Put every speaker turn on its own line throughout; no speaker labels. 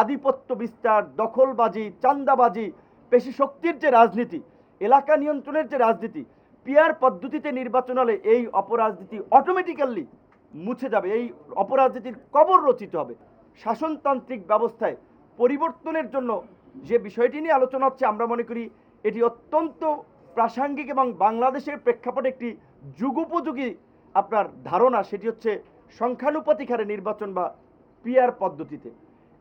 আধিপত্য বিস্তার, দখলবাজি, চান্দাবাজি, পেশি শক্তির যে রাজনীতি, এলাকা নিয়ন্ত্রণের যে রাজনীতি, পিয়ার পদ্ধতিতে নির্বাচন হলে এই অপরাজনীতি অটোমেটিক্যালি মুছে যাবে, এই অপরাজনীতির কবর রচিত হবে। শাসনতান্ত্রিক ব্যবস্থায় পরিবর্তনের জন্য যে বিষয়টি নিয়ে আলোচনা হচ্ছে, আমরা মনে করি এটি অত্যন্ত প্রাসঙ্গিক এবং বাংলাদেশের প্রেক্ষাপটে একটি যুগোপযোগী আপনার ধারণা, সেটি হচ্ছে সংখ্যানুপাতিক হারে নির্বাচন বা পিয়ার পদ্ধতিতে।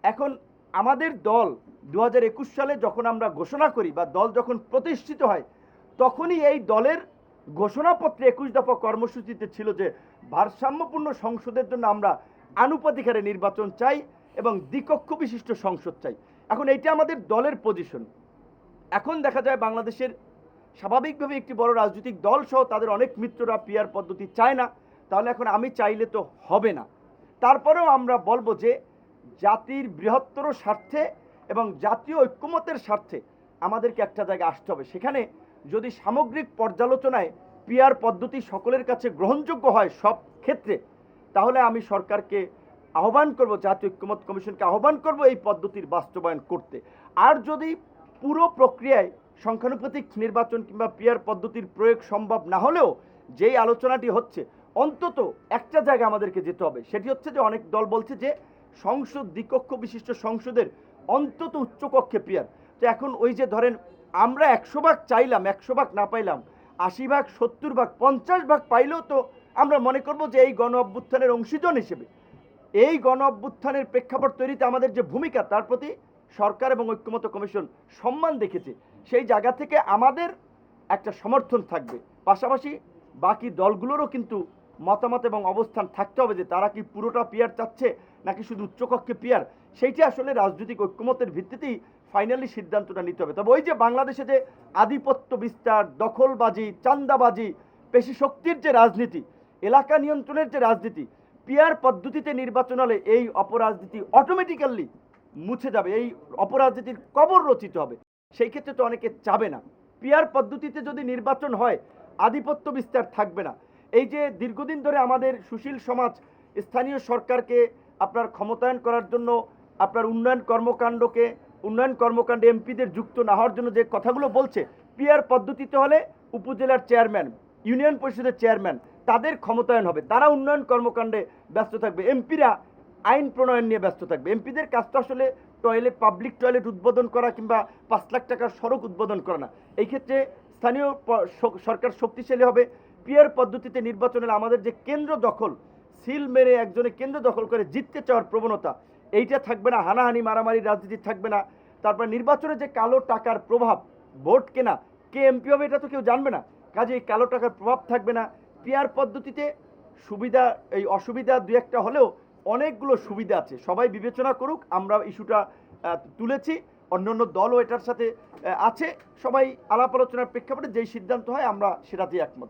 এখন আমাদের দল দু হাজার একুশ সালে যখন আমরা ঘোষণা করি বা দল যখন প্রতিষ্ঠিত হয়, তখনই এই দলের ঘোষণাপত্রে একুশ দফা কর্মসূচিতে ছিল যে ভারসাম্যপূর্ণ সংসদের জন্য আমরা আনুপাতিক হারে নির্বাচন চাই এবং দ্বিকক্ষ বিশিষ্ট সংসদ চাই। এখন এইটা আমাদের দলের পজিশন এখন দেখা যায় বাংলাদেশের স্বাভাবিকভাবে একটি বড় রাজনৈতিক দল সহ তাদের অনেক মিত্ররা পিয়ার পদ্ধতি চায় না। তাহলে এখন আমি চাইলে তো হবে না। তারপরেও আমরা বলব যে জাতির বৃহত্তর স্বার্থে এবং জাতীয় ঐক্যমতের স্বার্থে আমাদেরকে একটা জায়গায় আসতে হবে। সেখানে যদি সামগ্রিক পর্যালোচনায় পিয়ার পদ্ধতি সকলের কাছে গ্রহণযোগ্য হয় সব ক্ষেত্রে, তাহলে আমি সরকারকে আহ্বান করব, জাতীয় ঐক্যমত কমিশনকে আহ্বান করব এই পদ্ধতির বাস্তবায়ন করতে। আর যদি পুরো প্রক্রিয়ায় সংখ্যানুপাতিক নির্বাচন কিংবা পিয়ার পদ্ধতির প্রয়োগ সম্ভব না হলেও যেই আলোচনাটি হচ্ছে, অন্তত একটা জায়গা আমাদেরকে যেতে হবে। সেটি হচ্ছে যে অনেক দল বলছে যে সংসদ দ্বিকক্ষ বিশিষ্ট সংসদের অন্তত উচ্চকক্ষে পিয়ার তো এখন ওই যে ধরেন, আমরা একশো ভাগ চাইলাম, একশো ভাগ না পাইলাম, আশি ভাগ, সত্তর ভাগ, পঞ্চাশ ভাগ পাইলেও তো আমরা মনে করব যে এই গণ অভ্যুত্থানের অংশীজন হিসেবে। এই গণ অভ্যুত্থানের প্রেক্ষাপট তৈরিতে আমাদের যে ভূমিকা, তার প্রতি সরকার এবং ঐক্যমত কমিশন সম্মান দেখেছে। সেই জায়গা থেকে আমাদের একটা সমর্থন থাকবে। পাশাপাশি বাকি দলগুলোরও কিন্তু মতামত এবং অবস্থান থাকতে হবে যে তারা কি পুরোটা পিয়ার চাচ্ছে নাকি শুধু উচ্চকক্ষে পিয়ার? সেইটি আসলে রাজনৈতিক ঐক্যমতের ভিত্তিতেই ফাইনালি সিদ্ধান্তটা নিতে হবে। তবে ওই যে বাংলাদেশে যে আধিপত্য বিস্তার, দখলবাজি চান্দাবাজি পেশি শক্তির যে রাজনীতি, এলাকা নিয়ন্ত্রণের যে রাজনীতি, পিয়ার পদ্ধতিতে নির্বাচন হলে এই অপরাজনীতি অটোমেটিক্যালি মুছে যাবে, এই অপরাজনীতির কবর রচিত হবে। সেই ক্ষেত্রে তো অনেকে চাবে না। পিয়ার পদ্ধতিতে যদি নির্বাচন হয়, আধিপত্য বিস্তার থাকবে না। এই যে দীর্ঘদিন ধরে আমাদের সুশীল সমাজ স্থানীয় সরকারকে আপনার ক্ষমতায়ন করার জন্য, আপনার উন্নয়ন কর্মকাণ্ডকে, উন্নয়ন কর্মকাণ্ডে এমপিদের যুক্ত না হওয়ার জন্য যে কথাগুলো বলছে পিয়ার পদ্ধতিতে হলে উপজেলার চেয়ারম্যান, ইউনিয়ন পরিষদের চেয়ারম্যান, তাদের ক্ষমতায়ন হবে। তারা উন্নয়ন কর্মকাণ্ডে ব্যস্ত থাকবে। এমপিরা আইন প্রণয়ন নিয়ে ব্যস্ত থাকবে। এমপিদের কাজ তো আসলে টয়লেট, পাবলিক টয়লেট উদ্বোধন করা কিংবা পাঁচ লাখ টাকার সড়ক উদ্বোধন করা না। এই ক্ষেত্রে স্থানীয় সরকার শক্তিশালী হবে। পিয়ার পদ্ধতিতে নির্বাচনের আমাদের যে কেন্দ্র দখল, সিল মেরে একজনে কেন্দ্র দখল করে জিততে চাওয়ার প্রবণতা, এইটা থাকবে না, হানাহানি, মারামারি, রাজনীতি থাকবে না। তারপর নির্বাচনে যে কালো টাকার প্রভাব, ভোট কেনা, কে এমপি হবে এটা তো কেউ জানবে না। কাজে এই কালো টাকার প্রভাব থাকবে না। পিয়ার পদ্ধতিতে সুবিধা, এই অসুবিধা দু একটা হলেও অনেকগুলো সুবিধা আছে। সবাই বিবেচনা করুক, আমরা ইস্যুটা তুলেছি। অন্যান্য দলও এটার সাথে আছে। সবাই আলাপ আলোচনার প্রেক্ষাপটে যেই সিদ্ধান্ত হয়, আমরা সেটাতেই একমত।